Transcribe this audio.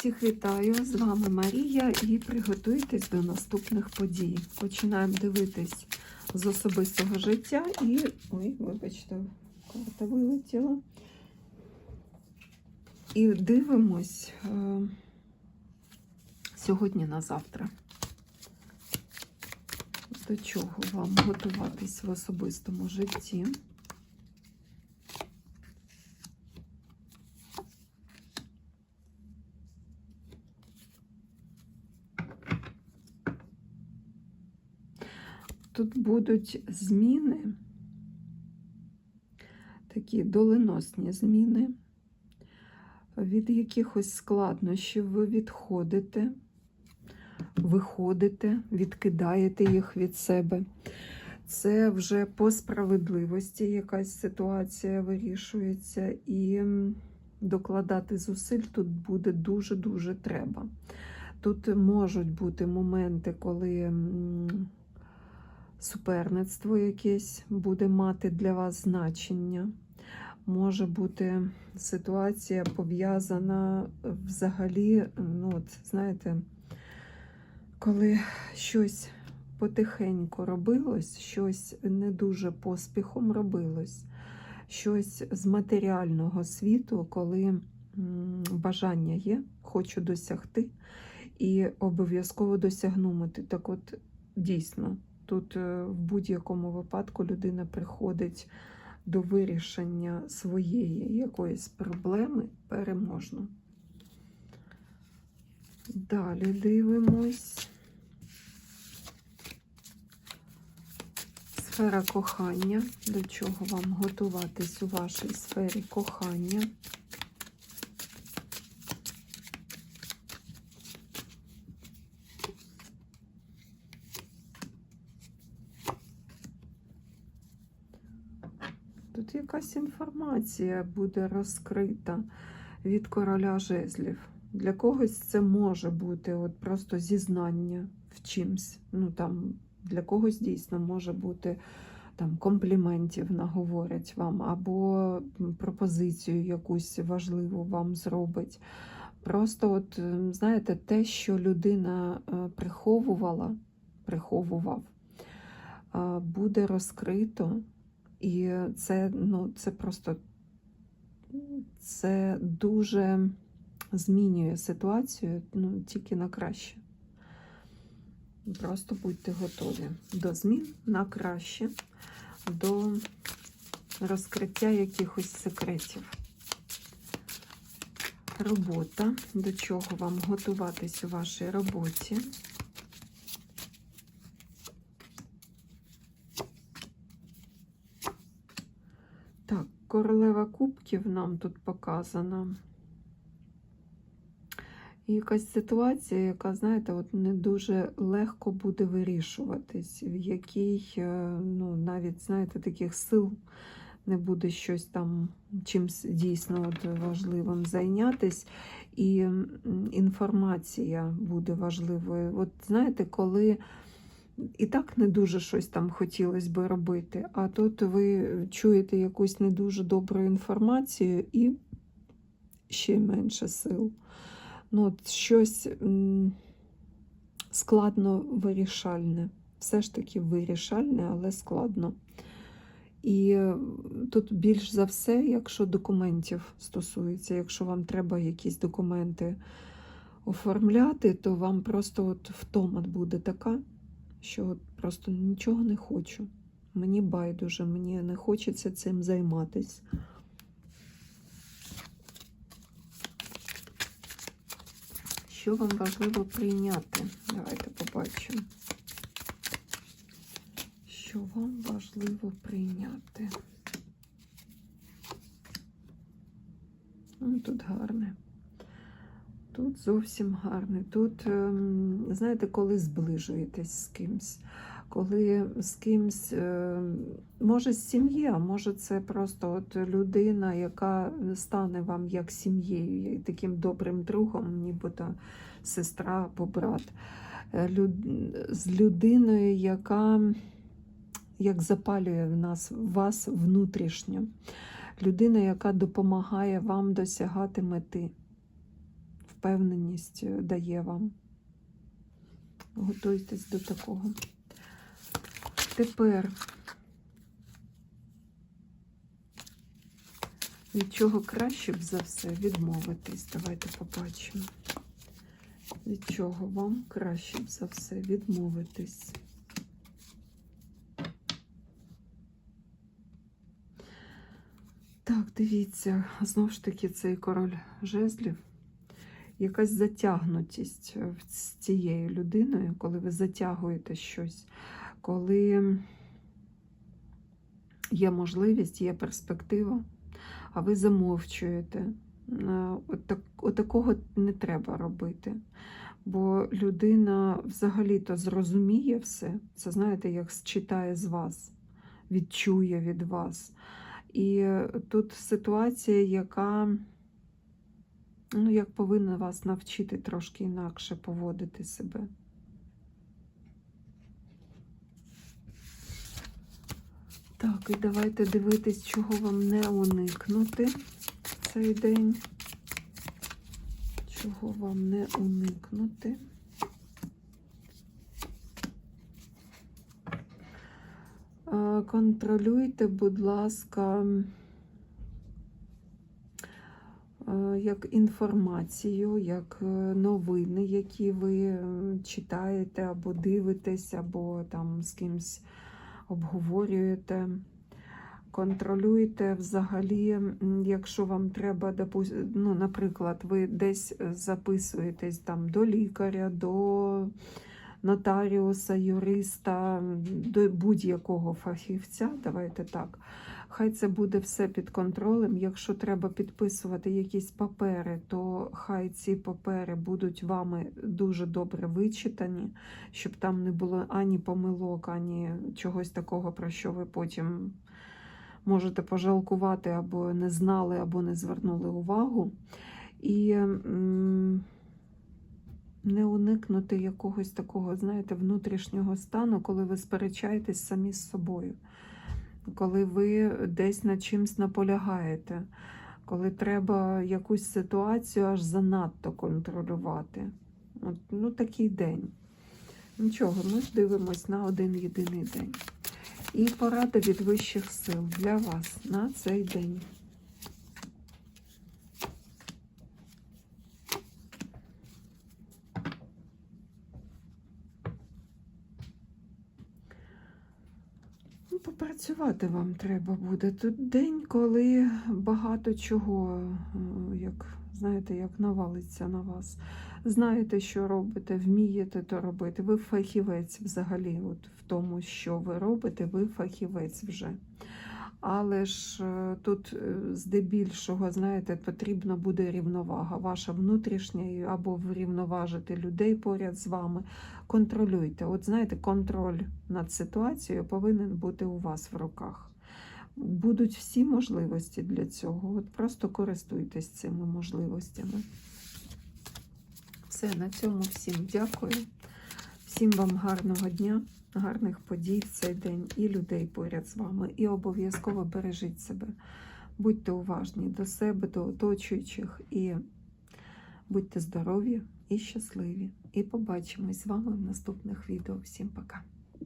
Всіх вітаю! З вами Марія і приготуйтесь до наступних подій. Починаємо дивитись з особистого життя і. Ой, вибачте, карта вилетіла. І дивимось е, сьогодні на завтра. До чого вам готуватись в особистому житті? Тут будуть зміни, такі доленосні зміни, від якихось складнощів ви відходите, виходите, відкидаєте їх від себе. Це вже по справедливості якась ситуація вирішується, і докладати зусиль тут буде дуже-дуже треба. Тут можуть бути моменти, коли суперництво якесь буде мати для вас значення. Може бути ситуація пов'язана взагалі, ну от, знаєте, коли щось потихеньку робилось, щось не дуже поспіхом робилось, щось з матеріального світу, коли бажання є, хочу досягти і обов'язково досягнути. Так от дійсно. Тут е, в будь-якому випадку людина приходить до вирішення своєї якоїсь проблеми переможно. Далі дивимось. Сфера кохання. До чого вам готуватись у вашій сфері кохання? Тут якась інформація буде розкрита від короля жезлів. Для когось це може бути от просто зізнання в чимсь. Ну, там, Для когось дійсно може бути там, компліментів наговорять вам, або пропозицію якусь важливу вам зробить. Просто, от, знаєте, те, що людина е, приховувала, приховував, буде розкрито. І це, ну, це просто це дуже змінює ситуацію ну, тільки на краще. Просто будьте готові до змін на краще, до розкриття якихось секретів. Робота, до чого вам готуватись у вашій роботі. Так, королева кубків нам тут показана. І якась ситуація, яка, знаєте, от не дуже легко буде вирішуватись, в якій, е, ну, навіть, знаєте, таких сил не буде щось там чимось дійсно от важливим зайнятись, і інформація буде важливою. От знаєте, коли і так не дуже щось там хотілося би робити, а тут ви чуєте якусь не дуже добру інформацію і ще менше сил. Ну, от Щось складно вирішальне. Все ж таки вирішальне, але складно. І тут більш за все, якщо документів стосується, якщо вам треба якісь документи оформляти, то вам просто от втома буде така що просто нічого не хочу. Мені байдуже, мені не хочеться цим займатися. Що вам важливо прийняти? Давайте побачимо. Що вам важливо прийняти? Ну, Тут гарне. Тут зовсім гарне. Тут, ем, знаєте, коли зближуєтесь з кимсь, коли з кимсь, ем, може, з сім'ї, а може, це просто от людина, яка стане вам як сім'єю, таким добрим другом, нібито сестра або брат. Е, з людиною, яка як запалює в нас вас внутрішньо. Людина, яка допомагає вам досягати мети впевненість е, дає вам. Готуйтесь до такого. Тепер від чого краще б за все відмовитись. Давайте побачимо. Від чого вам краще б за все відмовитись. Так, дивіться, знову ж таки, цей король жезлів. Якась затягнутість е, з цією людиною, коли ви затягуєте щось, коли є можливість, є перспектива, а ви замовчуєте. Е, От, так, от такого не треба робити. Бо людина взагалі-то зрозуміє все. Це знаєте, як считає з вас, відчує від вас. І тут ситуація, яка ну, як повинна вас навчити трошки інакше поводити себе. Так, і давайте дивитись, чого вам не уникнути цей день. Чого вам не уникнути. Е, Контролюйте, будь ласка, як інформацію, як е, новини, які ви е, читаєте або дивитесь, або там з кимсь обговорюєте. Контролюйте взагалі, якщо вам треба, ну, наприклад, ви десь е, записуєтесь там до лікаря, до нотаріуса, юриста, до будь-якого фахівця, давайте так. Хай це буде все під контролем. Якщо треба підписувати якісь папери, то хай ці папери будуть вами дуже добре вичитані, щоб там не було ані помилок, ані чогось такого, про що ви потім можете пожалкувати або не знали, або не звернули увагу. І не уникнути якогось такого, знаєте, внутрішнього стану, коли ви сперечаєтесь самі з собою, коли ви десь над чимсь наполягаєте, коли треба якусь ситуацію аж занадто контролювати. От, ну, такий день. Нічого, ми ж дивимось на один єдиний день. І порада від вищих сил для вас на цей день. Попрацювати вам треба буде. Тут день, коли багато чого, е, як знаєте, як навалиться на вас. Знаєте, що робите, вмієте то робити. Ви фахівець взагалі, от в тому, що ви робите, ви фахівець вже. Але ж е, тут е, здебільшого, знаєте, потрібна буде рівновага, ваша внутрішня, або врівноважити людей поряд з вами. Контролюйте. От знаєте, контроль над ситуацією повинен бути у вас в руках. Будуть всі можливості для цього. От просто користуйтесь цими можливостями. Все, на цьому всім дякую. Всім вам гарного дня, гарних подій в цей день і людей поряд з вами. І обов'язково бережіть себе. Будьте уважні до себе, до оточуючих і будьте здорові і щасливі. І побачимось з вами в наступних відео. Всім пока!